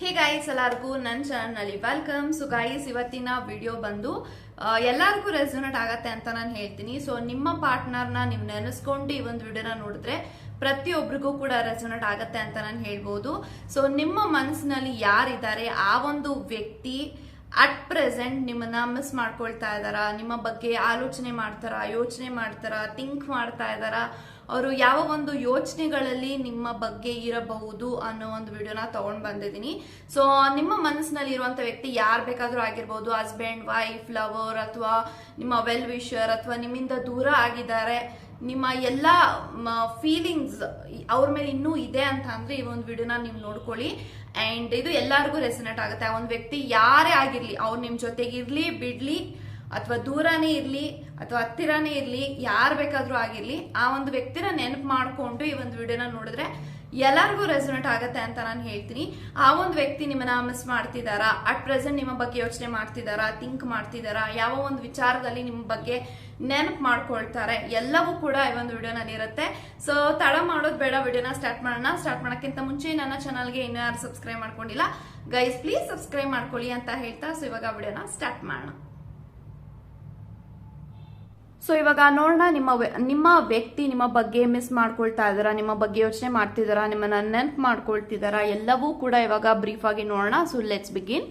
Hey guys ಎಲ್ಲರಿಗೂ ನನ್ನ ಚಾನಲ್ನಲ್ಲಿ ವೆಲ್ಕಮ್ ಸೊ ಗಾಯ್ಸ್ ಇವತ್ತಿನ ವಿಡಿಯೋ ಬಂದು ಎಲ್ಲರಿಗೂ ರೆಸ್ಯೂನೇಟ್ ಆಗತ್ತೆ ಅಂತ ನಾನು ಹೇಳ್ತೀನಿ. ಸೊ ನಿಮ್ಮ ಪಾರ್ಟ್ನರ್ನ ನೀವು ನೆನೆಸ್ಕೊಂಡು ಈ ಒಂದು ವಿಡಿಯೋನ ನೋಡಿದ್ರೆ ಪ್ರತಿಯೊಬ್ಬರಿಗೂ ಕೂಡ ರೆಸೊನೇಟ್ ಆಗತ್ತೆ ಅಂತ ನಾನು ಹೇಳ್ಬೋದು. ಸೊ ನಿಮ್ಮ ಮನಸ್ಸಿನಲ್ಲಿ ಯಾರಿದ್ದಾರೆ? ಆ ಒಂದು ವ್ಯಕ್ತಿ ಅಟ್ ಪ್ರೆಸೆಂಟ್ ನಿಮ್ಮನ್ನ ಮಿಸ್ ಮಾಡ್ಕೊಳ್ತಾ ಇದಾರ ನಿಮ್ಮ ಬಗ್ಗೆ ಆಲೋಚನೆ ಮಾಡ್ತಾರ? ಯೋಚನೆ ಮಾಡ್ತಾರ? ಥಿಂಕ್ ಮಾಡ್ತಾ ಇದಾರ ಅವರು ಯಾವ ಒಂದು ಯೋಚನೆಗಳಲ್ಲಿ ನಿಮ್ಮ ಬಗ್ಗೆ ಇರಬಹುದು ಅನ್ನೋ ಒಂದು ವಿಡಿಯೋನ ತಗೊಂಡ್ ಬಂದಿದ್ದೀನಿ. ಸೊ ನಿಮ್ಮ ಮನಸ್ಸಿನಲ್ಲಿ ಇರುವಂತ ವ್ಯಕ್ತಿ ಯಾರು ಬೇಕಾದ್ರೂ ಆಗಿರ್ಬೋದು ಹಸ್ಬೆಂಡ್ ವೈಫ್ ಲವರ್ ಅಥವಾ ನಿಮ್ಮ ವೆಲ್ ವಿಷರ್ ಅಥವಾ ನಿಮ್ಮಿಂದ ದೂರ ಆಗಿದ್ದಾರೆ. ನಿಮ್ಮ ಎಲ್ಲ ಫೀಲಿಂಗ್ಸ್ ಅವ್ರ ಮೇಲೆ ಇನ್ನೂ ಇದೆ ಅಂತ ಅಂದ್ರೆ ಈ ಒಂದು ವಿಡಿಯೋನ ನೀವು ನೋಡ್ಕೊಳ್ಳಿ. ಅಂಡ್ ಇದು ಎಲ್ಲರಿಗೂ ರೆಸನೇಟ್ ಆಗುತ್ತೆ. ಆ ಒಂದು ವ್ಯಕ್ತಿ ಯಾರೇ ಆಗಿರಲಿ, ಅವ್ರು ನಿಮ್ಮ ಜೊತೆಗೆ ಇರಲಿ, ಬಿಡಲಿ, ಅಥವಾ ದೂರನೇ ಇರಲಿ, ಅಥವಾ ಹತ್ತಿರನೇ ಇರಲಿ, ಯಾರು ಬೇಕಾದರೂ ಆಗಿರಲಿ, ಆ ಒಂದು ವ್ಯಕ್ತಿನ ನೆನಪು ಮಾಡಿಕೊಂಡು ಈ ಒಂದು ವಿಡಿಯೋನ ನೋಡಿದ್ರೆ ಎಲ್ಲರಿಗೂ ರೆಸೊನೇಟ್ ಆಗುತ್ತೆ ಅಂತ ನಾನು ಹೇಳ್ತೀನಿ. ಆ ಒಂದು ವ್ಯಕ್ತಿ ನಿಮ್ಮನ್ನ ಮಿಸ್ ಮಾಡ್ತಿದ್ದಾರಾ ಅಟ್ ಪ್ರೆಸೆಂಟ್ ನಿಮ್ಮ ಬಗ್ಗೆ ಯೋಚನೆ ಮಾಡ್ತಿದ್ದಾರಾ ಥಿಂಕ್ ಮಾಡ್ತಿದ್ದಾರಾ ಯಾವ ಒಂದು ವಿಚಾರದಲ್ಲಿ ನಿಮ್ಮ ಬಗ್ಗೆ ನೆನಪು ಮಾಡ್ಕೊಳ್ತಾರೆ? ಎಲ್ಲವೂ ಕೂಡ ಈ ಒಂದು ವಿಡಿಯೋನಲ್ಲಿ ಇರುತ್ತೆ. ಸೊ ತಡ ಮಾಡೋದು ಬೇಡ, ವಿಡಿಯೋನ ಸ್ಟಾರ್ಟ್ ಮಾಡೋಣ. ಸ್ಟಾರ್ಟ್ ಮಾಡೋಕ್ಕಿಂತ ಮುಂಚೆ ನನ್ನ ಚಾನಲ್ಗೆ ಇನ್ನೂ ಯಾರು ಸಬ್ಸ್ಕ್ರೈಬ್ ಮಾಡ್ಕೊಂಡಿಲ್ಲ ಗೈಸ್ ಪ್ಲೀಸ್ ಸಬ್ಸ್ಕ್ರೈಬ್ ಮಾಡ್ಕೊಳ್ಳಿ ಅಂತ ಹೇಳ್ತಾ. ಸೊ ಇವಾಗ ವಿಡಿಯೋನ ಸ್ಟಾರ್ಟ್ ಮಾಡೋಣ. ಸೊ ಇವಾಗ ನೋಡೋಣ ನಿಮ್ಮ ನಿಮ್ಮ ವ್ಯಕ್ತಿ ನಿಮ್ಮ ಬಗ್ಗೆ ಮಿಸ್ ಮಾಡ್ಕೊಳ್ತಾ ಇದ್ದಾರಾ, ನಿಮ್ಮ ಬಗ್ಗೆ ಯೋಚನೆ ಮಾಡ್ತಿದ್ದಾರಾ, ನಿಮ್ಮನ್ನ ನೆನ್ಪು ಮಾಡ್ಕೊಳ್ತಿದ್ದಾರಾ, ಎಲ್ಲವೂ ಕೂಡ ಇವಾಗ ಬ್ರೀಫ್ ಆಗಿ ನೋಡೋಣ. So let's begin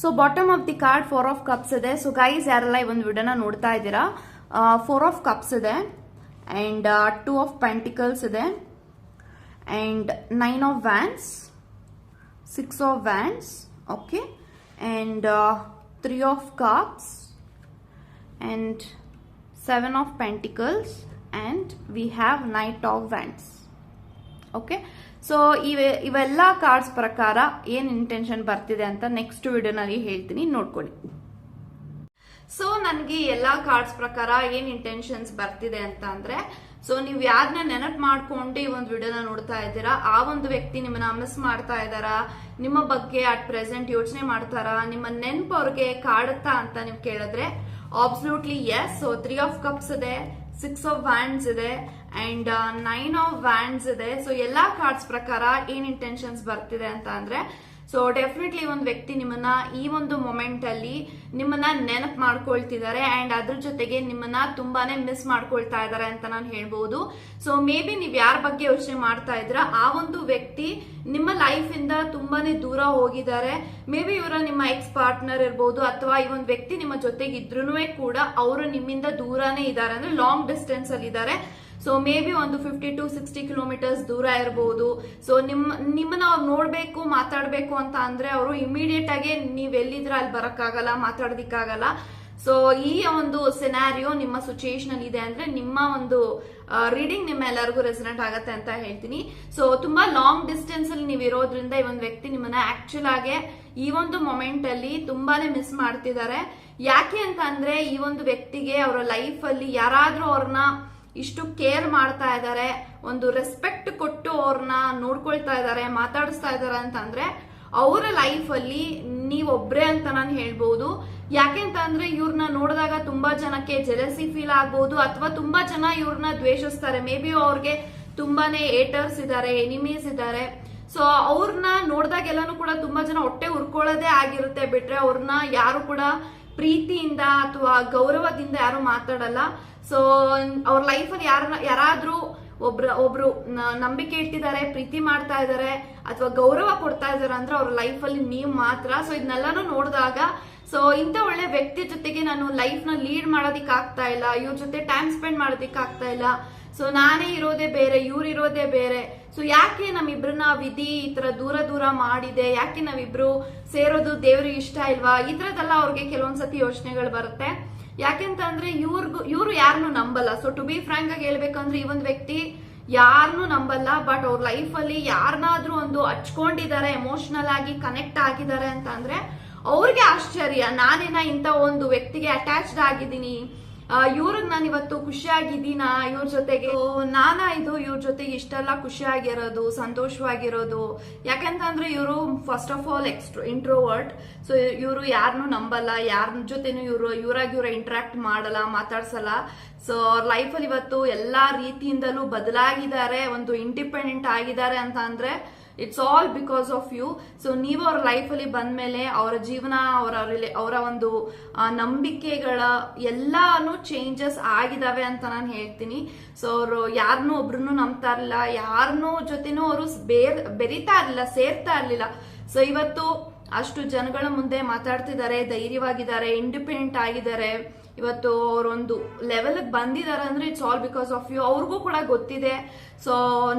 so bottom of the card four of cups ಇದೆ ಸೊ ಗೈಸ್ ಯಾರೆಲ್ಲ ಈ ಒಂದು ವಿಡಿಯೋನ ನೋಡ್ತಾ ಇದ್ದೀರಾ ಫೋರ್ ಆಫ್ ಕಪ್ಸ್ ಇದೆ ಅಂಡ್ ಟೂ ಆಫ್ ಪೆಂಟಿಕಲ್ಸ್ ಇದೆ and nine of wands six of wands okay and three of cups and seven of pentacles and we have knight of wands okay so ಇವೆ, ಇವೆಲ್ಲ cards ಪ್ರಕಾರ ಏನ್ intention ಬರ್ತಿದೆ ಅಂತ next ವಿಡಿಯೋನಲ್ಲಿ ಹೇಳ್ತೀನಿ, ನೋಡ್ಕೊಳ್ಳಿ. ಸೊ ನನಗೆ ಎಲ್ಲಾ ಕಾರ್ಡ್ಸ್ ಪ್ರಕಾರ ಏನ್ ಇಂಟೆನ್ಷನ್ಸ್ ಬರ್ತಿದೆ ಅಂತ ಅಂದ್ರೆ ಸೊ ನೀವು ಯಾರನ್ನ ನೆನಪು ಮಾಡ್ಕೊಂಡು ಈ ಒಂದು ವಿಡಿಯೋನ ನೋಡ್ತಾ ಇದ್ದೀರಾ, ಆ ಒಂದು ವ್ಯಕ್ತಿ ನಿಮ್ಮನ್ನ ಮಿಸ್ ಮಾಡ್ತಾ ಇದ್ದಾರಾ, ನಿಮ್ಮ ಬಗ್ಗೆ ಅಟ್ ಪ್ರೆಸೆಂಟ್ ಯೋಚನೆ ಮಾಡ್ತಾರಾ, ನಿಮ್ಮ ನೆನಪು ಅವ್ರಿಗೆ ಕಾಡುತ್ತಾ ಅಂತ ನೀವು ಕೇಳಿದ್ರೆ absolutely yes so three of cups ಇದೆ. Six of wands and nine of of wands ಇದೆ. ಸೊ ಎಲ್ಲಾ ಕಾರ್ಡ್ಸ್ ಪ್ರಕಾರ ಏನ್ ಇಂಟೆನ್ಷನ್ಸ್ ಬರ್ತಿದೆ ಅಂತ ಅಂದ್ರೆ ಸೊ ಡೆಫಿನೆಟ್ಲಿ ಒಂದು ವ್ಯಕ್ತಿ ನಿಮ್ಮನ್ನ ಈ ಒಂದು ಮೊಮೆಂಟ್ ಅಲ್ಲಿ ನಿಮ್ಮನ್ನ ನೆನಪು ಮಾಡ್ಕೊಳ್ತಿದ್ದಾರೆ ಅಂಡ್ ಅದ್ರ ಜೊತೆಗೆ ನಿಮ್ಮನ್ನ ತುಂಬಾನೇ ಮಿಸ್ ಮಾಡ್ಕೊಳ್ತಾ ಇದ್ದಾರೆ ಅಂತ ನಾನು ಹೇಳ್ಬಹುದು ಸೊ ಮೇ ಬಿ ನೀವ್ ಯಾರ ಬಗ್ಗೆ ಯೋಚನೆ ಮಾಡ್ತಾ ಇದ್ರ ಆ ಒಂದು ವ್ಯಕ್ತಿ ನಿಮ್ಮ ಲೈಫ್ ಇಂದ ತುಂಬಾನೇ ದೂರ ಹೋಗಿದ್ದಾರೆ. ಮೇ ಬಿ ಇವರ ನಿಮ್ಮ ಎಕ್ಸ್ ಪಾರ್ಟ್ನರ್ ಇರ್ಬೋದು ಅಥವಾ ಈ ಒಂದು ವ್ಯಕ್ತಿ ನಿಮ್ಮ ಜೊತೆಗೆ ಇದ್ರೂ ಕೂಡ ಅವರು ನಿಮ್ಮಿಂದ ದೂರನೇ ಇದ್ದಾರೆ. ಅಂದ್ರೆ ಲಾಂಗ್ ಡಿಸ್ಟೆನ್ಸ್ ಅಲ್ಲಿ ಇದ್ದಾರೆ ಸೊ ಮೇ ಬಿ ಒಂದು ಫಿಫ್ಟಿ ಟು ಸಿಕ್ಸ್ಟಿ ಕಿಲೋಮೀಟರ್ಸ್ ದೂರ ಇರಬಹುದು ಸೊ ನಿಮ್ಮ ನಿಮ್ಮನ್ನ ಅವ್ರು ನೋಡಬೇಕು, ಮಾತಾಡಬೇಕು ಅಂತ ಅಂದ್ರೆ ಅವರು ಇಮಿಡಿಯೇಟ್ ಆಗಿ ನೀವ್ ಎಲ್ಲಿದ್ರ ಅಲ್ಲಿ ಬರಕ್ಕಾಗಲ್ಲ, ಮಾತಾಡೋದಿಕ್ಕಾಗಲ್ಲ. ಸೊ ಈ ಒಂದು ಸೆನಾರಿಯೋ ನಿಮ್ಮ ಸಿಚುಯೇಷನ್ ಅಲ್ಲಿ ಇದೆ ಅಂದ್ರೆ ನಿಮ್ಮ ಒಂದು ರೀಡಿಂಗ್ ನಿಮ್ಮ ಎಲ್ಲರಿಗೂ ರೆಸಿಡೆಂಟ್ ಆಗತ್ತೆ ಅಂತ ಹೇಳ್ತೀನಿ. ಸೊ ತುಂಬಾ ಲಾಂಗ್ ಡಿಸ್ಟೆನ್ಸ್ ಅಲ್ಲಿ ನೀವು ಇರೋದ್ರಿಂದ ಈ ಒಂದು ವ್ಯಕ್ತಿ ನಿಮ್ಮನ್ನ ಆಕ್ಚುಲ್ ಆಗಿ ಈ ಒಂದು ಮೊಮೆಂಟ್ ಅಲ್ಲಿ ತುಂಬಾನೇ ಮಿಸ್ ಮಾಡ್ತಿದ್ದಾರೆ ಯಾಕೆ ಅಂತ ಅಂದ್ರೆ ಈ ಒಂದು ವ್ಯಕ್ತಿಗೆ ಅವರ ಲೈಫ್ ಅಲ್ಲಿ ಯಾರಾದ್ರೂ ಅವ್ರನ್ನ ಇಷ್ಟು ಕೇರ್ ಮಾಡ್ತಾ ಇದ್ದಾರೆ, ಒಂದು ರೆಸ್ಪೆಕ್ಟ್ ಕೊಟ್ಟು ಅವ್ರನ್ನ ನೋಡ್ಕೊಳ್ತಾ ಇದ್ದಾರೆ, ಮಾತಾಡಿಸ್ತಾ ಇದ್ದಾರೆ ಅಂತಂದ್ರೆ ಅವರ ಲೈಫ್ ಅಲ್ಲಿ ಒಬ್ಬರೇ ಅಂತ ನಾನು ಹೇಳ್ಬೋದು. ಯಾಕೆ ಅಂತ ಅಂದ್ರೆ ಇವ್ರನ್ನ ನೋಡಿದಾಗ ತುಂಬಾ ಜನಕ್ಕೆ ಜೆಲಸಿ ಫೀಲ್ ಆಗ್ಬೋದು, ಅಥವಾ ತುಂಬಾ ಜನ ಇವ್ರನ್ನ ದ್ವೇಷಿಸ್ತಾರೆ. ಮೇ ಬಿ ಅವ್ರಿಗೆ ತುಂಬಾನೇ ಏಟರ್ಸ್ ಇದ್ದಾರೆ ಎನಿಮೀಸ್ ಇದ್ದಾರೆ. ಸೊ ಅವ್ರನ್ನ ನೋಡಿದಾಗೆಲ್ಲಾನು ಕೂಡ ತುಂಬಾ ಜನ ಹೊಟ್ಟೆ ಉರ್ಕೊಳ್ಳೋದೇ ಆಗಿರುತ್ತೆ ಬಿಟ್ರೆ ಅವ್ರನ್ನ ಯಾರು ಕೂಡ ಪ್ರೀತಿಯಿಂದ ಅಥವಾ ಗೌರವದಿಂದ ಯಾರು ಮಾತಾಡಲ್ಲ. ಸೊ ಅವ್ರ ಲೈಫಲ್ಲಿ ಯಾರನ್ನ ಯಾರಾದ್ರೂ ಒಬ್ರ, ಒಬ್ರು ನಂಬಿಕೆ ಇಟ್ಟಿದ್ದಾರೆ, ಪ್ರೀತಿ ಮಾಡ್ತಾ ಇದ್ದಾರೆ, ಅಥವಾ ಗೌರವ ಕೊಡ್ತಾ ಇದಾರೆ ಅಂದ್ರೆ ಅವ್ರ ಲೈಫಲ್ಲಿ ನೀವು ಮಾತ್ರ. ಸೊ ಇದನ್ನೆಲ್ಲಾನು ನೋಡಿದಾಗ ಸೊ ಇಂಥ ಒಳ್ಳೆ ವ್ಯಕ್ತಿ ಜೊತೆಗೆ ನಾನು ಲೈಫ್ನ ಲೀಡ್ ಮಾಡೋದಿಕ್ ಆಗ್ತಾ ಇಲ್ಲ, ಇವ್ರ ಜೊತೆ ಟೈಮ್ ಸ್ಪೆಂಡ್ ಮಾಡೋದಿಕ್ ಆಗ್ತಾ ಇಲ್ಲ. ಸೊ ನಾನೇ ಇರೋದೇ ಬೇರೆ, ಇವ್ರು ಇರೋದೇ ಬೇರೆ. ಸೊ ಯಾಕೆ ನಮ್ಮಿಬ್ರನ್ನ ವಿಧಿ ಈ ತರ ದೂರ ದೂರ ಮಾಡಿದೆ? ಯಾಕೆ ನಾವಿಬ್ರು ಸೇರೋದು ದೇವ್ರಿಗೆ ಇಷ್ಟ ಇಲ್ವಾ? ಈ ತರದೆಲ್ಲ ಅವ್ರಿಗೆ ಕೆಲವೊಂದ್ಸತಿ ಯೋಚನೆಗಳು ಬರುತ್ತೆ. ಯಾಕೆಂತ ಅಂದ್ರೆ ಇವ್ರಿಗೂ ಇವ್ರು ಯಾರನ್ನು ನಂಬಲ್ಲ. ಸೊ ಟು ಬಿ ಫ್ರಾಂಕ್ ಆಗಿ ಹೇಳ್ಬೇಕಂದ್ರೆ ಈ ಒಂದು ವ್ಯಕ್ತಿ ಯಾರನ್ನೂ ನಂಬಲ್ಲ ಬಟ್ ಅವ್ರ ಅಲ್ಲಿ ಯಾರನ್ನಾದ್ರೂ ಒಂದು ಹಚ್ಕೊಂಡಿದ್ದಾರೆ ಎಮೋಷನಲ್ ಆಗಿ ಕನೆಕ್ಟ್ ಆಗಿದ್ದಾರೆ ಅಂತ ಅಂದ್ರೆ ಅವ್ರಿಗೆ ಆಶ್ಚರ್ಯ. ನಾನೇನ ಇಂಥ ಒಂದು ವ್ಯಕ್ತಿಗೆ ಅಟ್ಯಾಚ್ಡ್ ಆಗಿದ್ದೀನಿ. ಇವ್ರಿಗೆ ನಾನು ಇವತ್ತು ಖುಷಿಯಾಗಿದ್ದೀನ? ಇವ್ರ ಜೊತೆಗೆ ನಾನ ಇದು ಇವ್ರ ಜೊತೆಗೆ ಇಷ್ಟೆಲ್ಲ ಖುಷಿಯಾಗಿರೋದು, ಸಂತೋಷವಾಗಿರೋದು. ಯಾಕಂತಂದ್ರೆ ಇವರು first of all extro introvert so ಇವರು ಯಾರನ್ನು ನಂಬಲ್ಲ, ಯಾರ ಜೊತೆನೂ ಇವರು ಇವರಾಗಿ ಇವರ ಇಂಟ್ರಾಕ್ಟ್ ಮಾಡಲ್ಲ, ಮಾತಾಡ್ಸಲ್ಲ. ಸೊ ಅವ್ರ ಲೈಫಲ್ಲಿ ಇವತ್ತು ಎಲ್ಲಾ ರೀತಿಯಿಂದಲೂ ಬದಲಾಗಿದ್ದಾರೆ, ಒಂದು ಇಂಡಿಪೆಂಡೆಂಟ್ ಆಗಿದ್ದಾರೆ ಅಂತ ಅಂದ್ರೆ it's all because of you so ನೀವು ಅವ್ರ ಲೈಫಲ್ಲಿ ಬಂದ್ಮೇಲೆ ಅವರ ಜೀವನ, ಅವರ ಅವರ ಒಂದು ನಂಬಿಕೆಗಳ ಎಲ್ಲಾನು ಚೇಂಜಸ್ ಆಗಿದಾವೆ ಅಂತ ನಾನು ಹೇಳ್ತೀನಿ. ಸೊ ಅವರು ಯಾರನ್ನೂ ಒಬ್ರನ್ನೂ ನಂಬ್ತಾ ಇರಲಿಲ್ಲ. ಯಾರನ್ನೂ ಜೊತೆನೂ ಅವರು ಬೇರ್, ಬೆರಿತಾ ಇರಲಿಲ್ಲ, ಸೇರ್ತಾ ಇರಲಿಲ್ಲ. ಸೊ ಇವತ್ತು ಅಷ್ಟು ಜನಗಳ ಮುಂದೆ ಮಾತಾಡ್ತಿದ್ದಾರೆ, ಧೈರ್ಯವಾಗಿದ್ದಾರೆ ಇಂಡಿಪೆಂಡೆಂಟ್ ಆಗಿದ್ದಾರೆ. ಇವತ್ತು ಅವರೊಂದು ಲೆವೆಲ್ ಬಂದಿದ್ದಾರೆ ಅಂದ್ರೆ it's all because of you ಅವ್ರಿಗೂ ಕೂಡ ಗೊತ್ತಿದೆ. ಸೊ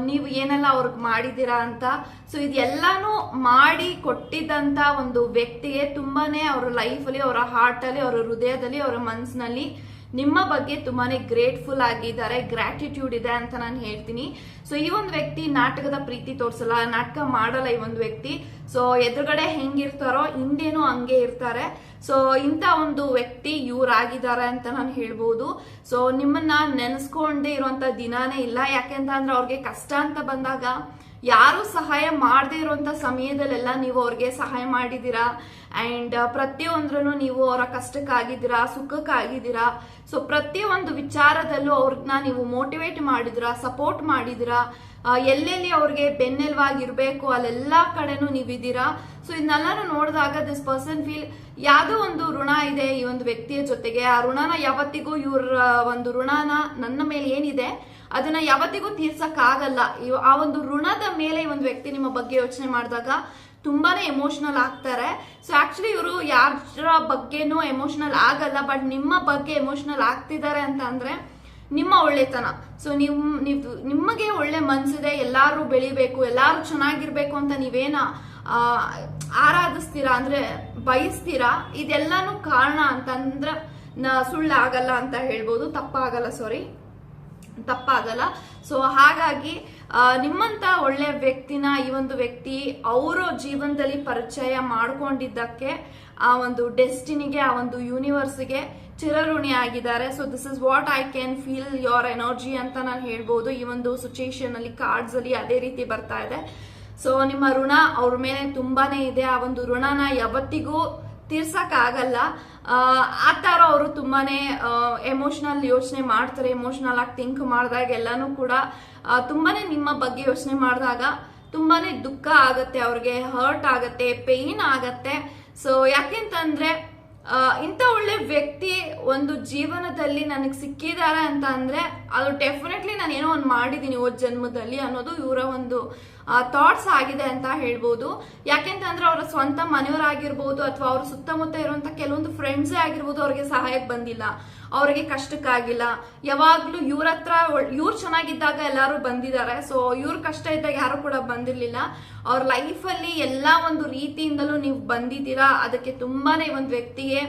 ನೀವು ಏನೆಲ್ಲ ಅವ್ರಿಗೆ ಮಾಡಿದ್ದೀರಾ ಅಂತ. ಸೊ ಇದೆಲ್ಲಾನು ಮಾಡಿ ಕೊಟ್ಟಿದ್ದಂಥ ಒಂದು ವ್ಯಕ್ತಿಗೆ ತುಂಬಾನೇ ಅವರ ಲೈಫಲ್ಲಿ ಅವರ ಹಾರ್ಟಲ್ಲಿ ಅವರ ಹೃದಯದಲ್ಲಿ, ಅವರ ಮನಸ್ಸಿನಲ್ಲಿ ನಿಮ್ಮ ಬಗ್ಗೆ ತುಂಬಾನೇ ಗ್ರೇಟ್ಫುಲ್ ಆಗಿದ್ದಾರೆ ಗ್ರಾಟಿಟ್ಯೂಡ್ ಇದೆ ಅಂತ ನಾನು ಹೇಳ್ತೀನಿ. ಸೊ ಈ ಒಂದು ವ್ಯಕ್ತಿ ನಾಟಕದ ಪ್ರೀತಿ ತೋರಿಸಲ್ಲ, ನಾಟಕ ಮಾಡಲ್ಲ ಈ ಒಂದು ವ್ಯಕ್ತಿ. ಸೊ ಎದುರುಗಡೆ ಹೆಂಗಿರ್ತಾರೋ, ಹಿಂದೇನು ಹಂಗೆ ಇರ್ತಾರೆ. ಸೊ ಇಂಥ ಒಂದು ವ್ಯಕ್ತಿ ಇವರಾಗಿದ್ದಾರೆ ಅಂತ ನಾನು ಹೇಳ್ಬೋದು. ಸೊ ನಿಮ್ಮನ್ನ ನೆನೆಸ್ಕೊಂಡೇ ಇರುವಂತ ದಿನಾನೇ ಇಲ್ಲ. ಯಾಕೆಂತಂದ್ರೆ ಅವ್ರಿಗೆ ಕಷ್ಟ ಅಂತ ಬಂದಾಗ ಯಾರು ಸಹಾಯ ಮಾಡದೇ ಇರುವಂತ ಸಮಯದಲ್ಲೆಲ್ಲ ನೀವು ಅವ್ರಿಗೆ ಸಹಾಯ ಮಾಡಿದ್ದೀರಾ? ಅಂಡ್ ಪ್ರತಿಯೊಂದ್ರೂ ನೀವು ಅವರ ಕಷ್ಟಕ್ಕಾಗಿದ್ದೀರಾ, ಸುಖಕ್ಕಾಗಿದ್ದೀರಾ? ಸೊ ಪ್ರತಿಯೊಂದು ವಿಚಾರದಲ್ಲೂ ಅವ್ರನ್ನ ನೀವು ಮೋಟಿವೇಟ್ ಮಾಡಿದಿರಾ ಸಪೋರ್ಟ್ ಮಾಡಿದಿರಾ ಎಲ್ಲೆಲ್ಲಿ ಅವ್ರಿಗೆ ಬೆನ್ನೆಲುವಾಗಿರ್ಬೇಕು, ಅಲ್ಲೆಲ್ಲ ಕಡೆನೂ ನೀವಿದ್ದೀರಾ? ಸೊ ಇದನ್ನೆಲ್ಲರೂ ನೋಡಿದಾಗ ದಿಸ್ ಪರ್ಸನ್ ಫೀಲ್ ಯಾವುದೋ ಒಂದು ಋಣ ಇದೆ ಈ ಒಂದು ವ್ಯಕ್ತಿಯ ಜೊತೆಗೆ. ಆ ಋಣನ ಯಾವತ್ತಿಗೂ ಇವ್ರ ಒಂದು ಋಣನ ನನ್ನ ಮೇಲೆ ಏನಿದೆ, ಅದನ್ನ ಯಾವತ್ತಿಗೂ ತೀರ್ಸಕ್ಕಾಗಲ್ಲ. ಆ ಒಂದು ಋಣದ ಮೇಲೆ ಈ ಒಂದು ವ್ಯಕ್ತಿ ನಿಮ್ಮ ಬಗ್ಗೆ ಯೋಚನೆ ಮಾಡಿದಾಗ ತುಂಬಾನೇ ಎಮೋಷನಲ್ ಆಗ್ತಾರೆ. ಸೊ ಆಕ್ಚುಲಿ ಇವರು ಯಾರ ಬಗ್ಗೆನೂ ಎಮೋಷನಲ್ ಆಗಲ್ಲ ಬಟ್ ನಿಮ್ಮ ಬಗ್ಗೆ ಎಮೋಷನಲ್ ಆಗ್ತಿದ್ದಾರೆ ಅಂತ ಅಂದ್ರೆ ನಿಮ್ಮ ಒಳ್ಳೆತನ. ಸೊ ನಿಮ್ ನೀವು, ನಿಮಗೆ ಒಳ್ಳೆ ಮನ್ಸಿದೆ ಎಲ್ಲರೂ ಬೆಳಿಬೇಕು, ಎಲ್ಲರೂ ಚೆನ್ನಾಗಿರ್ಬೇಕು ಅಂತ ನೀವೇನ ಆರಾಧಿಸ್ತೀರಾ? ಅಂದ್ರೆ ಬಯಸ್ತೀರಾ? ಇದೆಲ್ಲಾನು ಕಾರಣ ಅಂತಂದ್ರ ಸುಳ್ಳಾಗಲ್ಲ ಅಂತ ಹೇಳ್ಬೋದು. ತಪ್ಪಾಗಲ್ಲ ಸಾರಿ ತಪ್ಪಾಗಲ್ಲ. ಸೊ ಹಾಗಾಗಿ ನಿಮ್ಮಂತ ಒಳ್ಳೆ ವ್ಯಕ್ತಿನ ಈ ಒಂದು ವ್ಯಕ್ತಿ, ಅವರು ಜೀವನದಲ್ಲಿ ಪರಿಚಯ ಮಾಡ್ಕೊಂಡಿದ್ದಕ್ಕೆ ಆ ಒಂದು ಡೆಸ್ಟಿನಿಗೆ, ಆ ಒಂದು ಯೂನಿವರ್ಸ್ಗೆ ಚಿರಋಣಿ ಆಗಿದ್ದಾರೆ so this is what I can feel your energy ಅಂತ ನಾನು ಹೇಳ್ಬೋದು. ಈ ಒಂದು ಸಿಚುಯೇಷನ್ ಅಲ್ಲಿ ಕಾರ್ಡ್ಸ್ ಅಲ್ಲಿ ಅದೇ ರೀತಿ ಬರ್ತಾ ಇದೆ. ಸೊ ನಿಮ್ಮ ಋಣ ಅವ್ರ ಮೇಲೆ ತುಂಬಾನೇ ಇದೆ. ಆ ಒಂದು ಋಣನ ಯಾವತ್ತಿಗೂ ತೀರ್ಸಕ್ ಆಗಲ್ಲ ಆ ತರ ಅವರು ತುಂಬಾನೇ ಎಮೋಷನಲ್ ಯೋಚನೆ ಮಾಡ್ತಾರೆ. ಎಮೋಷನಲ್ ಆಗಿ ಥಿಂಕ್ ಮಾಡಿದಾಗ ಎಲ್ಲಾನು ಕೂಡ ತುಂಬಾನೇ ನಿಮ್ಮ ಬಗ್ಗೆ ಯೋಚನೆ ಮಾಡಿದಾಗ ತುಂಬಾನೇ ದುಃಖ ಆಗತ್ತೆ, ಅವ್ರಿಗೆ ಹರ್ಟ್ ಆಗತ್ತೆ ಪೇನ್ ಆಗತ್ತೆ. ಸೊ ಯಾಕೆಂತಂದ್ರೆ ಇಂಥ ಒಳ್ಳೆ ವ್ಯಕ್ತಿ ಒಂದು ಜೀವನದಲ್ಲಿ ನನಗೆ ಸಿಕ್ಕಿದ್ದಾರೆ ಅಂತ ಅಂದ್ರೆ ಅದು ಡೆಫಿನೆಟ್ಲಿ ನಾನು ಏನೋ ಒಂದು ಮಾಡಿದ್ದೀನಿ ಓದ್ ಜನ್ಮದಲ್ಲಿ ಅನ್ನೋದು ಇವರ ಒಂದು ಥಾಟ್ಸ್ ಆಗಿದೆ ಅಂತ ಹೇಳ್ಬೋದು. ಯಾಕೆಂತಂದ್ರೆ ಅವರ ಸ್ವಂತ ಮನೆಯವರಾಗಿರ್ಬೋದು ಅಥವಾ ಅವ್ರ ಸುತ್ತಮುತ್ತ ಇರುವಂತ ಕೆಲವೊಂದು ಫ್ರೆಂಡ್ಸೇ ಆಗಿರ್ಬೋದು ಅವ್ರಿಗೆ ಸಹಾಯಕ್ಕೆ ಬಂದಿಲ್ಲ. ಅವ್ರಿಗೆ ಕಷ್ಟಕ್ಕಾಗಿಲ್ಲ. ಯಾವಾಗ್ಲೂ ಇವ್ರ ಹತ್ರ ಇವ್ರು ಚೆನ್ನಾಗಿದ್ದಾಗ ಎಲ್ಲರೂ ಬಂದಿದ್ದಾರೆ. ಸೊ ಇವ್ರ ಕಷ್ಟ ಇದ್ದಾಗ ಯಾರು ಕೂಡ ಬಂದಿರ್ಲಿಲ್ಲ. ಅವ್ರ ಲೈಫಲ್ಲಿ ಎಲ್ಲಾ ಒಂದು ರೀತಿಯಿಂದಲೂ ನೀವು ಬಂದಿದ್ದೀರಾ, ಅದಕ್ಕೆ ತುಂಬಾನೇ ಒಂದು ವ್ಯಕ್ತಿಗೆ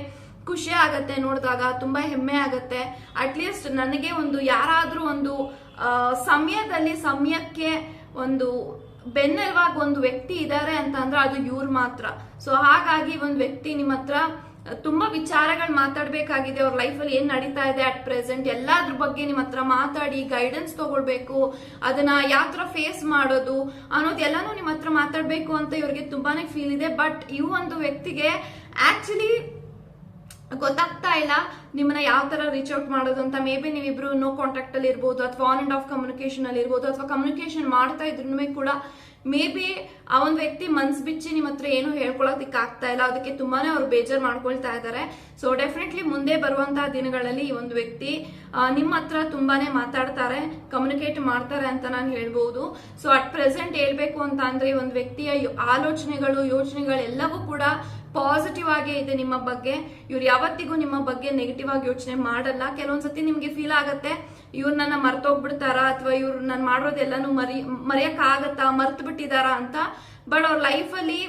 ಖುಷಿ ಆಗತ್ತೆ ನೋಡಿದಾಗ, ತುಂಬಾ ಹೆಮ್ಮೆ ಆಗತ್ತೆ. ಅಟ್ಲೀಸ್ಟ್ ನನಗೆ ಒಂದು ಯಾರಾದ್ರೂ ಒಂದು ಸಮಯದಲ್ಲಿ ಸಮಯಕ್ಕೆ ಒಂದು ಬೆನ್ನೆಲುವಾಗಿ ಒಂದು ವ್ಯಕ್ತಿ ಇದ್ದಾರೆ ಅಂತ ಅಂದ್ರೆ ಅದು ಇವ್ರು ಮಾತ್ರ. ಸೊ ಹಾಗಾಗಿ ಒಂದು ವ್ಯಕ್ತಿ ನಿಮ್ಮ ಹತ್ರ ತುಂಬಾ ವಿಚಾರಗಳು ಮಾತಾಡ್ಬೇಕಾಗಿದೆ. ಅವ್ರ ಲೈಫಲ್ಲಿ ಏನ್ ನಡೀತಾ ಇದೆ ಅಟ್ ಪ್ರೆಸೆಂಟ್ ಎಲ್ಲಾದ್ರ ಬಗ್ಗೆ ನಿಮ್ಮ ಹತ್ರ ಮಾತಾಡಿ ಗೈಡೆನ್ಸ್ ತಗೊಳ್ಬೇಕು. ಅದನ್ನ ಯಾವ ತರ ಫೇಸ್ ಮಾಡೋದು ಅನ್ನೋದೆಲ್ಲಾನು ನಿಮ್ ನಿಮ್ಮ ಹತ್ರ ಮಾತಾಡ್ಬೇಕು ಅಂತ ಇವ್ರಿಗೆ ತುಂಬಾನೇ ಫೀಲ್ ಇದೆ. ಬಟ್ ಈ ಒಂದು ವ್ಯಕ್ತಿಗೆ ಆಕ್ಚುಲಿ ಗೊತ್ತಾಗ್ತಾ ಇಲ್ಲ. ನಿಮ್ಮನ್ನ ಯಾವ ತರ ರೀಚ್ ಔಟ್ ಮಾಡೋದು ಅಂತ ಮೇ ಬಿ ನೀವಿಬ್ರು ನೋ ಕಾಂಟ್ಯಾಕ್ಟ್ ಅಲ್ಲಿ ಇರ್ಬೋದು ಅಥವಾ ಆನ್ ಅಂಡ್ ಆಫ್ ಕಮ್ಯುನಿಕೇಶನ್ ಅಲ್ಲಿ ಇರ್ಬೋದು ಅಥವಾ ಕಮ್ಯುನಿಕೇಶನ್ ಮಾಡ್ತಾ ಇದ್ರೂ ಕೂಡ ಮೇ ಬಿ ಆ ಒಂದು ವ್ಯಕ್ತಿ ಮನ್ಸ್ ಬಿಚ್ಚಿ ನಿಮ್ಮ ಹತ್ರ ಏನು ಹೇಳ್ಕೊಳೋದಿಕ್ ಆಗ್ತಾ ಇಲ್ಲ. ಅದಕ್ಕೆ ತುಂಬಾನೇ ಅವ್ರು ಬೇಜಾರ್ ಮಾಡ್ಕೊಳ್ತಾ ಇದ್ದಾರೆ ಸೊ ಡೆಫಿನೆಟ್ಲಿ ಮುಂದೆ ಬರುವಂತಹ ದಿನಗಳಲ್ಲಿ ಈ ಒಂದು ವ್ಯಕ್ತಿ ನಿಮ್ಮ ಹತ್ರ ತುಂಬಾನೇ ಮಾತಾಡ್ತಾರೆ ಕಮ್ಯುನಿಕೇಟ್ ಮಾಡ್ತಾರೆ ಅಂತ ನಾನು ಹೇಳ್ಬಹುದು ಸೊ ಅಟ್ ಪ್ರೆಸೆಂಟ್ ಹೇಳ್ಬೇಕು ಅಂತ ಅಂದ್ರೆ ಈ ಒಂದು ವ್ಯಕ್ತಿಯ ಆಲೋಚನೆಗಳು, ಯೋಚನೆಗಳೆಲ್ಲವೂ ಕೂಡ ಪಾಸಿಟಿವ್ ಆಗೇ ಇದೆ ನಿಮ್ಮ ಬಗ್ಗೆ. ಇವ್ರು ಯಾವತ್ತಿಗೂ ನಿಮ್ಮ ಬಗ್ಗೆ ನೆಗೆಟಿವ್ ಆಗಿ ಯೋಚನೆ ಮಾಡಲ್ಲ. ಕೆಲವೊಂದ್ಸತಿ ನಿಮ್ಗೆ ಫೀಲ್ ಆಗತ್ತೆ, ಇವ್ರು ನನ್ನ ಮರ್ತೋಗ್ಬಿಡ್ತಾರ ಅಥವಾ ಇವ್ರು ನಾನು ಮಾಡೋದೆಲ್ಲಾನು ಮರಿ ಮರೆಯಕ್ ಆಗತ್ತಾ ಮರ್ತ್ ಬಿಟ್ಟಿದಾರ ಅಂತ. ಬಟ್ ಅವ್ರ ಲೈಫಲ್ಲಿ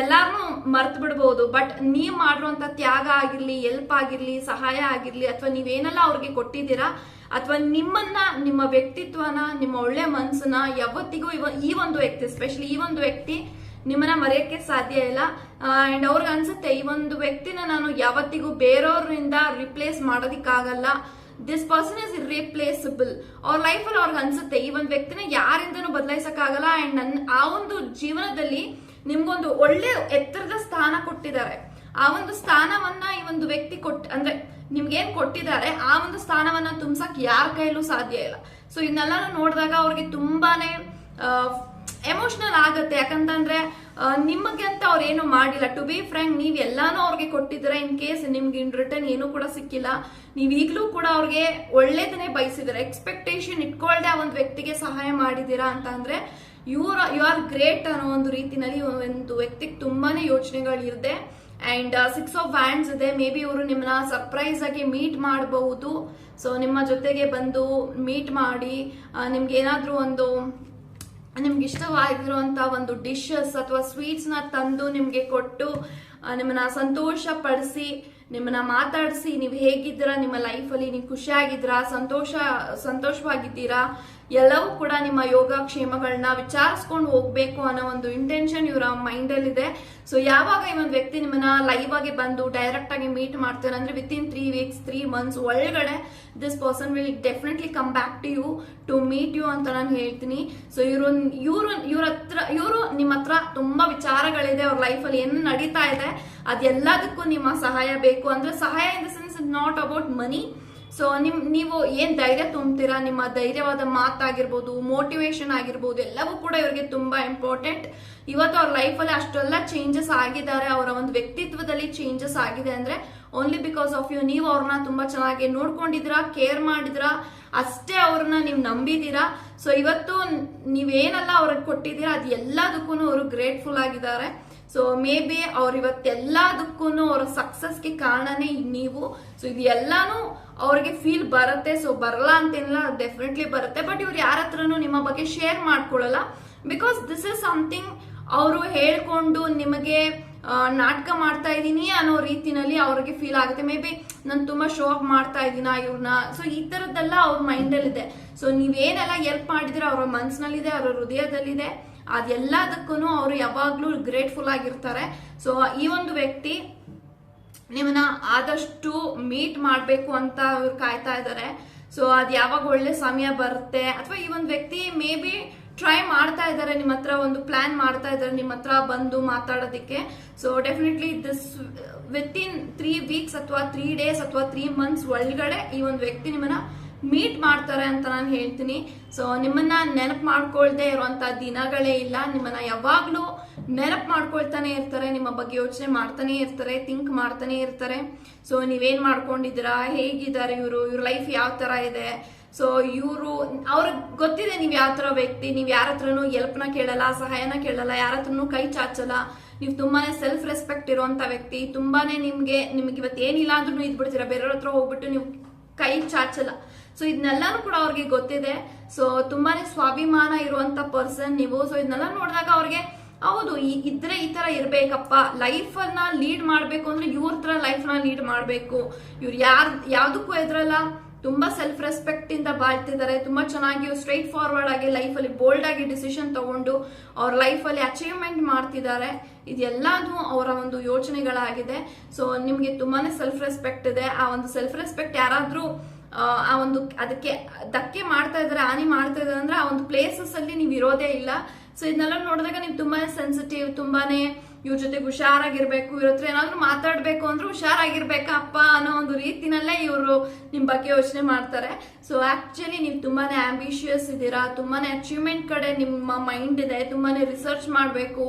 ಎಲ್ಲಾರನು ಮರ್ತ್ ಬಿಡ್ಬಹುದು ಬಟ್ ನೀವ್ ಮಾಡಿರುವಂತ ತ್ಯಾಗ ಆಗಿರ್ಲಿ ಎಲ್ಪ್ ಆಗಿರ್ಲಿ, ಸಹಾಯ ಆಗಿರ್ಲಿ, ಅಥವಾ ನೀವೇನೆಲ್ಲ ಅವ್ರಿಗೆ ಕೊಟ್ಟಿದ್ದೀರಾ, ಅಥವಾ ನಿಮ್ಮನ್ನ, ನಿಮ್ಮ ವ್ಯಕ್ತಿತ್ವನ, ನಿಮ್ಮ ಒಳ್ಳೆ ಮನ್ಸನ್ನ ಯಾವತ್ತಿಗೂ ಈ ಒಂದು ವ್ಯಕ್ತಿ ಸ್ಪೆಷಲಿ ಈ ಒಂದು ವ್ಯಕ್ತಿ ನಿಮ್ಮನ್ನ ಮರೆಯಕ್ಕೆ ಸಾಧ್ಯ ಇಲ್ಲ. ಅಂಡ್ ಅವ್ರಿಗೆ ಅನ್ಸುತ್ತೆ, ಈ ಒಂದು ವ್ಯಕ್ತಿನ ನಾನು ಯಾವತ್ತಿಗೂ ಬೇರೆಯವ್ರಿಂದ ರಿಪ್ಲೇಸ್ ಮಾಡೋದಿಕ್ಕಾಗಲ್ಲ. ದಿಸ್ ಪರ್ಸನ್ ಇಸ್ ರಿಪ್ಲೇಸಬಲ್ ಅವ್ರ ಲೈಫಲ್ಲಿ ಅವ್ರಿಗೆ ಅನ್ಸುತ್ತೆ, ಈ ಒಂದು ವ್ಯಕ್ತಿನ ಯಾರಿಂದನೂ ಬದಲಾಯಿಸಕ್ಕಾಗಲ್ಲ. ಅಂಡ್ ನನ್, ಆ ಒಂದು ಜೀವನದಲ್ಲಿ ನಿಮ್ಗೊಂದು ಒಳ್ಳೆ ಎತ್ತರದ ಸ್ಥಾನ ಕೊಟ್ಟಿದ್ದಾರೆ. ಆ ಒಂದು ಸ್ಥಾನವನ್ನ ಈ ಒಂದು ವ್ಯಕ್ತಿ ಕೊಟ್, ಅಂದ್ರೆ ನಿಮ್ಗೆ ಏನ್ ಕೊಟ್ಟಿದ್ದಾರೆ, ಆ ಒಂದು ಸ್ಥಾನವನ್ನ ತುಂಬಸಕ್ ಯಾರ ಕೈಲೂ ಸಾಧ್ಯ ಇಲ್ಲ. ಸೊ ಇದನ್ನೆಲ್ಲ ನೋಡಿದಾಗ ಅವ್ರಿಗೆ ತುಂಬಾನೇ ಎಮೋಷನಲ್ ಆಗತ್ತೆ. ಯಾಕಂತಂದ್ರೆ ನಿಮಗೆ ಅಂತ ಅವ್ರು ಏನು ಮಾಡಿಲ್ಲ. ಟು ಬಿ ಫ್ರೆಂಡ್ ನೀವ್ ಎಲ್ಲಾನು ಅವ್ರಿಗೆ ಕೊಟ್ಟಿದ್ರೆ ಇನ್ ಕೇಸ್ ನಿಮ್ಗೆ ಇನ್ ರಿಟರ್ನ್ ಏನು ಕೂಡ ಸಿಕ್ಕಿಲ್ಲ. ನೀವ್ ಈಗ್ಲೂ ಕೂಡ ಅವ್ರಿಗೆ ಒಳ್ಳೇದನ್ನೇ ಬಯಸಿದ್ರೆ ಎಕ್ಸ್ಪೆಕ್ಟೇಷನ್ ಇಟ್ಕೊಳ್ದೆ ಆ ಒಂದು ವ್ಯಕ್ತಿಗೆ ಸಹಾಯ ಮಾಡಿದೀರಾ ಅಂತ ಅಂದ್ರೆ ಯುವರ್ ಯು ಆರ್ ಗ್ರೇಟ್ ಅನ್ನೋ ಒಂದು ರೀತಿನಲ್ಲಿ ಒಂದು ವ್ಯಕ್ತಿಗೆ ತುಂಬಾನೇ ಯೋಚನೆಗಳಿರುತ್ತೆ ಅಂಡ್ ಸಿಕ್ಸ್ ಆಫ್ ವ್ಯಾಂಡ್ಸ್ ಇದೆ. ಮೇ ಬಿ ಇವರು ನಿಮ್ಮನ್ನ ಸರ್ಪ್ರೈಸ್ ಆಗಿ ಮೀಟ್ ಮಾಡಬಹುದು ಸೊ ನಿಮ್ಮ ಜೊತೆಗೆ ಬಂದು ಮೀಟ್ ಮಾಡಿ ನಿಮ್ಗೆ ಏನಾದ್ರೂ ಒಂದು ನಿಮ್ಗೆ ಇಷ್ಟವಾಗಿರುವಂತ ಒಂದು ಡಿಶಸ್ ಅಥವಾ ಸ್ವೀಟ್ಸ್ನ ತಂದು ನಿಮ್ಗೆ ಕೊಟ್ಟು ನಿಮ್ಮನ್ನ ಸಂತೋಷ ಪಡಿಸಿ, ನಿಮ್ಮನ್ನ ಮಾತಾಡಿಸಿ, ನೀವು ಹೇಗಿದ್ದೀರಾ, ನಿಮ್ಮ ಲೈಫಲ್ಲಿ ನೀವು ಖುಷಿಯಾಗಿದ್ದೀರಾ, ಸಂತೋಷ, ಸಂತೋಷವಾಗಿದ್ದೀರಾ, ಎಲ್ಲವೂ ಕೂಡ ನಿಮ್ಮ ಯೋಗ ಕ್ಷೇಮಗಳನ್ನ ವಿಚಾರಿಸ್ಕೊಂಡು ಹೋಗ್ಬೇಕು ಅನ್ನೋ ಒಂದು ಇಂಟೆನ್ಷನ್ ಇವರ ಮೈಂಡ್ ಅಲ್ಲಿ ಇದೆ ಸೊ ಯಾವಾಗ ಈ ಒಂದು ವ್ಯಕ್ತಿ ನಿಮ್ಮನ್ನ ಲೈವ್ ಆಗಿ ಬಂದು ಡೈರೆಕ್ಟ್ ಆಗಿ ಮೀಟ್ ಮಾಡ್ತಾರೆ ಅಂದ್ರೆ within three weeks three months ಒಳಗಡೆ this person will definitely come back to you to meet you ಅಂತ ನಾನು ಹೇಳ್ತೀನಿ. ಸೊ ಇವರು ಇವರು ಇವ್ರ ಹತ್ರ, ಇವರು ನಿಮ್ಮ ಹತ್ರ ತುಂಬಾ ವಿಚಾರಗಳಿದೆ, ಅವ್ರ ಲೈಫಲ್ಲಿ ಏನು ನಡೀತಾ ಇದೆ ಅದೆಲ್ಲದಕ್ಕೂ ನಿಮ್ಮ ಸಹಾಯ ಬೇಕು ಅಂದ್ರೆ ಸಹಾಯ in the sense not about money so ನಿಮ್, ನೀವು ಏನ್ ಧೈರ್ಯ ತುಂಬ್ತೀರಾ? ನಿಮ್ಮ ಧೈರ್ಯವಾದ ಮಾತಾಗಿರ್ಬೋದು ಮೋಟಿವೇಶನ್ ಆಗಿರ್ಬೋದು, ಎಲ್ಲವೂ ಕೂಡ ಇವ್ರಿಗೆ ತುಂಬಾ ಇಂಪಾರ್ಟೆಂಟ್ ಇವತ್ತು ಅವ್ರ ಲೈಫಲ್ಲಿ ಅಷ್ಟೆಲ್ಲ ಚೇಂಜಸ್ ಆಗಿದ್ದಾರೆ. ಅವರ ಒಂದು ವ್ಯಕ್ತಿತ್ವದಲ್ಲಿ ಚೇಂಜಸ್ ಆಗಿದೆ ಅಂದ್ರೆ ಓನ್ಲಿ ಬಿಕಾಸ್ ಆಫ್ ಯು ನೀವು ಅವ್ರನ್ನ ತುಂಬಾ ಚೆನ್ನಾಗಿ ನೋಡ್ಕೊಂಡಿದ್ದೀರಾ ಕೇರ್ ಮಾಡಿದ್ರಾ ಅಷ್ಟೇ ಅವ್ರನ್ನ ನೀವು ನಂಬಿದೀರಾ ಸೊ ಇವತ್ತು ನೀವೇನೆಲ್ಲ ಅವ್ರಿಗೆ ಕೊಟ್ಟಿದ್ದೀರಾ, ಅದು ಎಲ್ಲದಕ್ಕೂ ಅವರು ಗ್ರೇಟ್ಫುಲ್ ಆಗಿದ್ದಾರೆ. ಸೊ ಮೇ ಬಿ ಅವ್ರ ಇವತ್ತೆಲ್ಲದಕ್ಕೂ ಅವ್ರ ಸಕ್ಸಸ್ಗೆ ಕಾರಣನೇ ನೀವು. ಸೊ ಇದು ಎಲ್ಲಾನು ಅವ್ರಿಗೆ ಫೀಲ್ ಬರುತ್ತೆ. ಸೊ ಬರಲ್ಲ ಅಂತೇನಿಲ್ಲ ಡೆಫಿನೆಟ್ಲಿ ಬರುತ್ತೆ. ಬಟ್ ಇವ್ರು ಯಾರ ಹತ್ರನು ನಿಮ್ಮ ಬಗ್ಗೆ ಶೇರ್ ಮಾಡ್ಕೊಳ್ಳಲ್ಲ. ಬಿಕಾಸ್ ದಿಸ್ ಇಸ್ ಸಮಥಿಂಗ್ ಅವರು ಹೇಳ್ಕೊಂಡು ನಿಮಗೆ ನಾಟಕ ಮಾಡ್ತಾ ಇದ್ದೀನಿ ಅನ್ನೋ ರೀತಿನಲ್ಲಿ ಅವ್ರಿಗೆ ಫೀಲ್ ಆಗುತ್ತೆ. ಮೇ ಬಿ ನಾನು ತುಂಬಾ ಶೋ ಆಫ್ ಮಾಡ್ತಾ ಇದ್ದೀನ ಇವ್ರನ್ನ ಸೊ ಈ ತರದ್ದೆಲ್ಲ ಅವ್ರ ಮೈಂಡಲ್ಲಿದೆ ಸೊ ನೀವೇನೆಲ್ಲ ಎಲ್ಪ್ ಮಾಡಿದ್ರೆ ಅವ್ರ ಮನಸ್ಸಿನಲ್ಲಿದೆ ಅವರ ಹೃದಯದಲ್ಲಿದೆ. ಅದೆಲ್ಲದಕ್ಕೂ ಅವರು ಯಾವಾಗ್ಲೂ ಗ್ರೇಟ್ಫುಲ್ ಆಗಿರ್ತಾರೆ. ಸೊ ಈ ಒಂದು ವ್ಯಕ್ತಿ ನಿಮ್ಮನ್ನ ಆದಷ್ಟು ಮೀಟ್ ಮಾಡಬೇಕು ಅಂತ ಅವ್ರು ಕಾಯ್ತಾ ಇದ್ದಾರೆ ಸೊ ಅದ್ ಯಾವಾಗ ಒಳ್ಳೆ ಸಮಯ ಬರುತ್ತೆ ಅಥವಾ ಈ ಒಂದು ವ್ಯಕ್ತಿ ಮೇ ಬಿ ಟ್ರೈ ಮಾಡ್ತಾ ಇದ್ದಾರೆ ನಿಮ್ಮ ಹತ್ರ ಒಂದು ಪ್ಲಾನ್ ಮಾಡ್ತಾ ಇದ್ದಾರೆ ನಿಮ್ಮ ಹತ್ರ ಬಂದು ಮಾತಾಡೋದಕ್ಕೆ. So definitely this within three weeks ಅಥವಾ ತ್ರೀ ಡೇಸ್ ಅಥವಾ ತ್ರೀ ಮಂತ್ಸ್ ಒಳಗಡೆ ಈ ಒಂದು ವ್ಯಕ್ತಿ ನಿಮ್ಮನ್ನ ಮೀಟ್ ಮಾಡ್ತಾರೆ ಅಂತ ನಾನು ಹೇಳ್ತೀನಿ. ಸೊ ನಿಮ್ಮನ್ನ ನೆನಪು ಮಾಡ್ಕೊಳ್ದೆ ಇರುವಂತ ದಿನಗಳೇ ಇಲ್ಲ. ನಿಮ್ಮನ್ನ ಯಾವಾಗ್ಲೂ ನೆನಪು ಮಾಡ್ಕೊಳ್ತಾನೆ ಇರ್ತಾರೆ, ನಿಮ್ಮ ಬಗ್ಗೆ ಯೋಚನೆ ಮಾಡ್ತಾನೆ ಇರ್ತಾರೆ ಥಿಂಕ್ ಮಾಡ್ತಾನೆ ಇರ್ತಾರೆ. ಸೊ ನೀವೇನ್ ಮಾಡ್ಕೊಂಡಿದ್ದೀರಾ? ಹೇಗಿದ್ದಾರೆ ಇವರು? ಇವ್ರ ಲೈಫ್ ಯಾವ ತರ ಇದೆ? ಸೊ ಇವರು, ಅವ್ರಿಗೆ ಗೊತ್ತಿದೆ ನೀವು ಯಾವ ತರ ವ್ಯಕ್ತಿ, ನೀವ್ ಯಾರ ಹತ್ರನೂ ಎಲ್ಪ್ನ ಕೇಳಲ್ಲ, ಸಹಾಯನ ಕೇಳಲ್ಲ, ಯಾರ ಹತ್ರನೂ ಕೈ ಚಾಚಲ್ಲ. ನೀವು ತುಂಬಾನೇ ಸೆಲ್ಫ್ ರೆಸ್ಪೆಕ್ಟ್ ಇರುವಂತ ವ್ಯಕ್ತಿ. ತುಂಬಾನೇ ನಿಮ್ಗೆ ನಿಮ್ಗೆ ಇವತ್ತು ಏನಿಲ್ಲ ಅಂದ್ರೂ ಇದ್ಬಿಡ್ತೀರಾ. ಬೇರೆಯವ್ರ ಹತ್ರ ಹೋಗ್ಬಿಟ್ಟು ನೀವು ಕೈ ಚಾಚಲ್ಲ. ಸೊ ಇದನ್ನೆಲ್ಲಾನು ಕೂಡ ಅವ್ರಿಗೆ ಗೊತ್ತಿದೆ. ಸೊ ತುಂಬಾನೇ ಸ್ವಾಭಿಮಾನ ಇರುವಂತ ಪರ್ಸನ್ ನೀವು. ಸೊ ಇದನ್ನೆಲ್ಲ ನೋಡಿದಾಗ ಅವ್ರಿಗೆ, ಹೌದು ಇದ್ರೆ ಈ ತರ ಇರ್ಬೇಕಪ್ಪ. ಲೈಫ್ ಅನ್ನ ಲೀಡ್ ಮಾಡ್ಬೇಕು ಅಂದ್ರೆ ಇವ್ರ ತರ ಲೈಫ್ನ ಲೀಡ್ ಮಾಡ್ಬೇಕು. ಇವ್ರು ಯಾರ್, ಯಾವ್ದಕ್ಕೂ ಎದ್ರಲ್ಲ. ತುಂಬಾ ಸೆಲ್ಫ್ ರೆಸ್ಪೆಕ್ಟ್ ಇಂದ ಬಾಳ್ತಿದ್ದಾರೆ. ತುಂಬಾ ಚೆನ್ನಾಗಿ ಸ್ಟ್ರೈಟ್ ಫಾರ್ವರ್ಡ್ ಆಗಿ ಲೈಫ್ ಅಲ್ಲಿ ಬೋಲ್ಡ್ ಆಗಿ ಡಿಸಿಷನ್ ತಗೊಂಡು ಅವ್ರ ಲೈಫ್ ಅಲ್ಲಿ ಅಚೀವ್ಮೆಂಟ್ ಮಾಡ್ತಿದ್ದಾರೆ. ಇದೆಲ್ಲದು ಅವರ ಒಂದು ಯೋಚನೆಗಳಾಗಿದೆ. ಸೊ ನಿಮ್ಗೆ ತುಂಬಾನೇ ಸೆಲ್ಫ್ ರೆಸ್ಪೆಕ್ಟ್ ಇದೆ. ಆ ಒಂದು ಸೆಲ್ಫ್ ರೆಸ್ಪೆಕ್ಟ್ ಯಾರಾದ್ರೂ ಆ, ಆ ಒಂದು ಅದಕ್ಕೆ ಧಕ್ಕೆ ಮಾಡ್ತಾ ಇದ್ದಾರೆ ಹಾನಿ ಮಾಡ್ತಾ ಇದ್ದಾರೆ ಅಂದ್ರೆ ಆ ಒಂದು ಪ್ಲೇಸಸ್ ಅಲ್ಲಿ ನೀವು ಇರೋದೇ ಇಲ್ಲ. ಸೊ ಇದನ್ನೆಲ್ಲ ನೋಡಿದಾಗ ನೀವು ತುಂಬಾನೇ ಸೆನ್ಸಿಟಿವ್ ತುಂಬಾನೇ ಇವ್ರ ಜೊತೆಗೆ ಹುಷಾರಾಗಿರ್ಬೇಕು, ಇವ್ರ ಹತ್ರ ಏನಾದ್ರು ಮಾತಾಡ್ಬೇಕು ಅಂದ್ರೆ ಹುಷಾರಾಗಿರ್ಬೇಕಪ್ಪ ಅನ್ನೋ ಒಂದು ರೀತಿನಲ್ಲೇ ಇವರು ನಿಮ್ ಬಗ್ಗೆ ಯೋಚನೆ ಮಾಡ್ತಾರೆ. ಸೊ ಆಕ್ಚುಲಿ ನೀವು ತುಂಬಾನೇ ಆಂಬಿಷಿಯಸ್ ಇದ್ದೀರಾ, ತುಂಬಾನೇ ಅಚೀವ್ಮೆಂಟ್ ಕಡೆ ನಿಮ್ಮ ಮೈಂಡ್ ಇದೆ, ತುಂಬಾನೇ ರಿಸರ್ಚ್ ಮಾಡಬೇಕು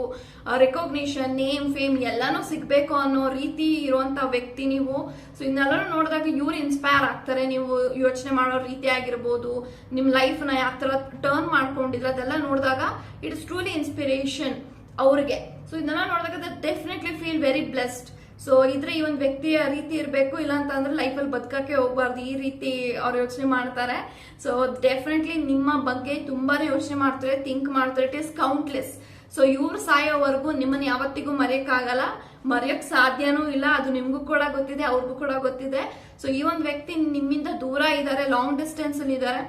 ರೆಕಾಗ್ನಿಷನ್ ನೇಮ್ ಫೇಮ್ ಎಲ್ಲಾನು ಸಿಗ್ಬೇಕು ಅನ್ನೋ ರೀತಿ ಇರುವಂತ ವ್ಯಕ್ತಿ ನೀವು. ಸೊ ಇನ್ನೆಲ್ಲರೂ ನೋಡಿದಾಗ ಇವ್ರು ಇನ್ಸ್ಪೈರ್ ಆಗ್ತಾರೆ, ನೀವು ಯೋಚನೆ ಮಾಡೋ ರೀತಿ ಆಗಿರ್ಬೋದು, ನಿಮ್ ಲೈಫ್ನ ಯಾವ ಥರ ಟರ್ನ್ ಮಾಡ್ಕೊಂಡಿದ್ರೆ ಅದೆಲ್ಲ ನೋಡಿದಾಗ ಇಟ್ಸ್ ಟ್ರೂಲಿ ಇನ್ಸ್ಪಿರೇಷನ್ ಅವ್ರಿಗೆ. ಸೊ ಇದನ್ನ ನೋಡಿದಾಗ definitely feel very blessed so ಇದ್ರೆ ಈ ಒಂದು ವ್ಯಕ್ತಿಯ ರೀತಿ ಇರಬೇಕು, ಇಲ್ಲ ಅಂತ ಅಂದ್ರೆ ಲೈಫಲ್ಲಿ ಬದುಕಕ್ಕೆ ಹೋಗ್ಬಾರ್ದು. ಈ ರೀತಿ ಅವ್ರು ಯೋಚನೆ ಮಾಡ್ತಾರೆ. ಸೊ ಡೆಫಿನೆಟ್ಲಿ ನಿಮ್ಮ ಬಗ್ಗೆ ತುಂಬಾನೇ ಯೋಚನೆ ಮಾಡ್ತಾರೆ ಥಿಂಕ್ ಮಾಡ್ತಾರೆ. ಇಟ್ ಇಸ್ ಕೌಂಟ್ಲೆಸ್ ಸೊ ಇವ್ರು ಸಾಯೋವರೆಗೂ ನಿಮ್ಮನ್ನ ಯಾವತ್ತಿಗೂ ಮರೆಯಕ್ಕಾಗಲ್ಲ. ಮರೆಯಕ್ ಸಾಧ್ಯನೂ ಇಲ್ಲ. ಅದು ನಿಮ್ಗೂ ಕೂಡ ಗೊತ್ತಿದೆ, ಅವ್ರಿಗೂ ಕೂಡ ಗೊತ್ತಿದೆ. ಸೊ ಈ ಒಂದು ವ್ಯಕ್ತಿ ನಿಮ್ಮಿಂದ ದೂರ ಇದ್ದಾರೆ ಲಾಂಗ್ ಡಿಸ್ಟೆನ್ಸ್ ಅಲ್ಲಿ ಇದ್ದಾರೆ.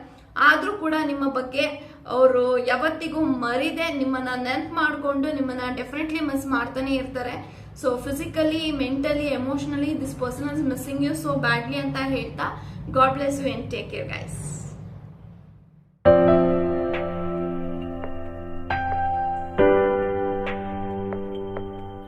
ಆದ್ರೂ ಕೂಡ ನಿಮ್ಮ ಬಗ್ಗೆ ಅವರು ಯಾವತ್ತಿಗೂ ಮರಿದೆ ನಿಮ್ಮನ್ನ ನೆನ್ಪು ಮಾಡಿಕೊಂಡು ನಿಮ್ಮನ್ನ ಡೆಫಿನೆಟ್ಲಿ ಮಿಸ್ ಮಾಡ್ತಾನೆ ಇರ್ತಾರೆ. So physically mentally emotionally this person is missing you so badly ಅಂತ ಹೇಳ್ತಾ god bless you and take care guys